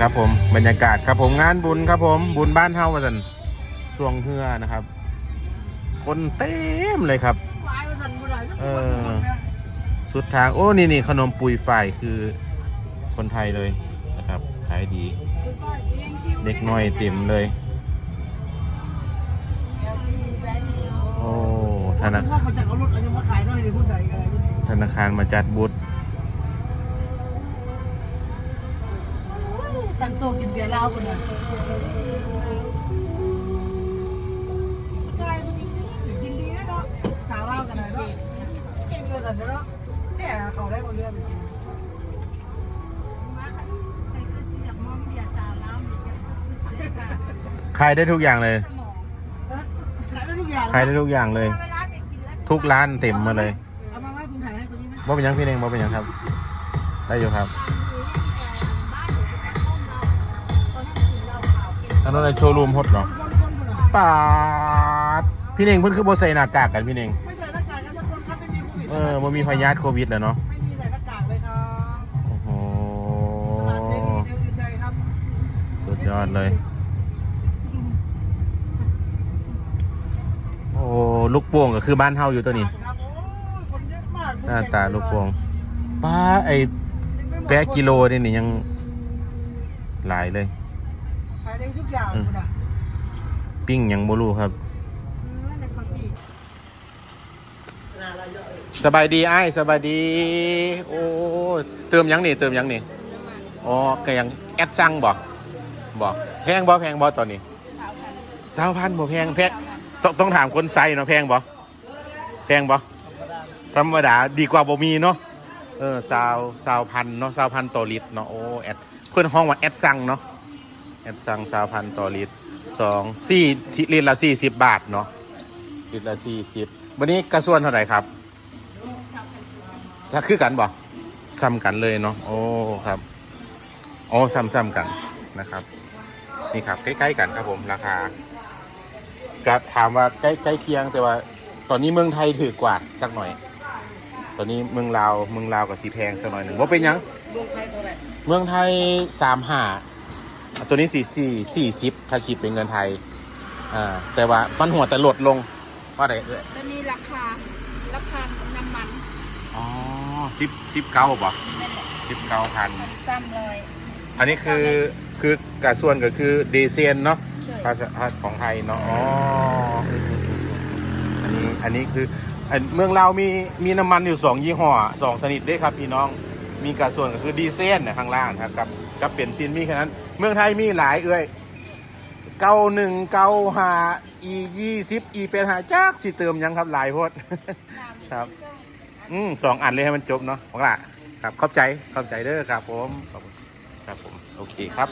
ครับผมบรรยากาศครับผมงานบุญครับผม บุญบ้านเฮาว่าสันสวงเฮือนะครับ คนเต็มเลยครับ เออ สุดทางโอ้นี่นี่ขนมปุยฝ่ายคือคนไทยเลยนะครับขายดี เด็กน้อยเต็มเลย โอ้ธนาพ่อเขารธนาคารมาจัดบูธ งโต๊ะกินเบียร์เหล้าคนน่ะใช่กินดีนะเนาะสาวเหล้ากันหน่อยเนาะเก่งเกินแต่เนาะเนี่ยเขาได้หมดเรื่องจริงขายได้ทุกอย่างเลยขายได้ทุกอย่างขายได้ทุกอย่างเลย ทุกร้านเต็มมาเลยเอามาไว้ผมถ่ายให้ตรงนี้ไหมว่าเป็นยังพี่เองว่าเป็นยังครับ ได้อยู่ครับ นนั้นอะไรโชว์รูมฮดเหรอคนคนคนปาดพี่เองเพิ่นคือโบใส่หน้ากากกันพี่เองไม่ใส่หน้ากากกันทุกคนครับไม่มีโควิดเออมันมีพยาธิโควิดแล้วเนาะไม่มีใส่หน้ากากเลยครับโอ้โหสละเสรีเดียวอื่นใดครับสุดยอดเลย โอ้ลูกโป่งก็คือบ้านเฮาอยู่ตัวนี้ครับโอ้ยคนเยอะมากหน้าตาลูกโป่งป้าไอแปะกิโลนี่นี่ยังหลายเลยขายได้ทุกอย่างคุณอะปิ้งยังบ่รู้ครับ สบายดีไอ้ายสบายดี โอ้เติมยังนี่เติมยังนี่อ๋อก็ยังแอดสั่งบอกบอกแพงบ่แพงบ่ตอนนี้สาวพันบ่แพงแพงต้องต้องถามคนไซเนาะแพงบ่แพงบ่ธรรมดาดีกว่าบ่มีเนาะเออสาวสาวพันเนาะสาวพันต่อลิตรเนาะโอ้แอดเพื่อนห้องว่าแอดสั่งเนาะ แอดสั่งสาวพันต่อลิตรสองสี่ที่ลิตรละสี่สิบบาทเนาะลิตรละสี่สิบวันนี้กระส่วนเท่าไหร่ครับสักคือกันบ่ซ้ำกันเลยเนาะโอ้ครับโอ้ซ้ำซ้ำๆกันนะครับ นี่ครับใกล้ๆกันครับผมราคาก็ถามว่าใกล้ใกล้เคียงแต่ว่า ตอนนี้เมืองไทยถือกว่าสักหน่อย ตอนนี้เมืองลาวเมืองลาวกับสีแพงสักหน่อยหนึ่งว่าเป็นหยังลงไทยเท่าไหร่เมืองไทยสามห้า ตัวนี้สี่สี่สี่สิบถ้าคิดเป็นเงินไทยอ่าแต่ว่ามันหัวแต่ลดลงว่าไหนเอ่ยจะมีราคาราคาน้ำมันอ๋อสิบสิบเก้าบ่นั่นแหละสิบเก้าพันซ้ำเลยอันนี้คือคือกระส่วนก็คือเดเซียนเนาะใช่ภาษาของไทยเนาะอ๋ออันนี้อันนี้คืออันเมืองเราวมีมีน้ำมันอยู่สองยี่ห้อสองชนิดเด้ครับพี่น้องมีกระส่วนก็คือดีเซลเนี่ยข้างล่างนะครับกับกับเป็นซินมีแค่นั้น เมืองไทยมีหลายเอ้ยเก้าหนึ่งเก้าหาอียี่สิบอีเป็นหาจักสิเติมยังครับหลายโพดครับ อืมสองอันเลยให้มันจบเนาะของละครับเข้าใจเข้าใจเด้อครับผมขอบคุณครับผม โอเคครับ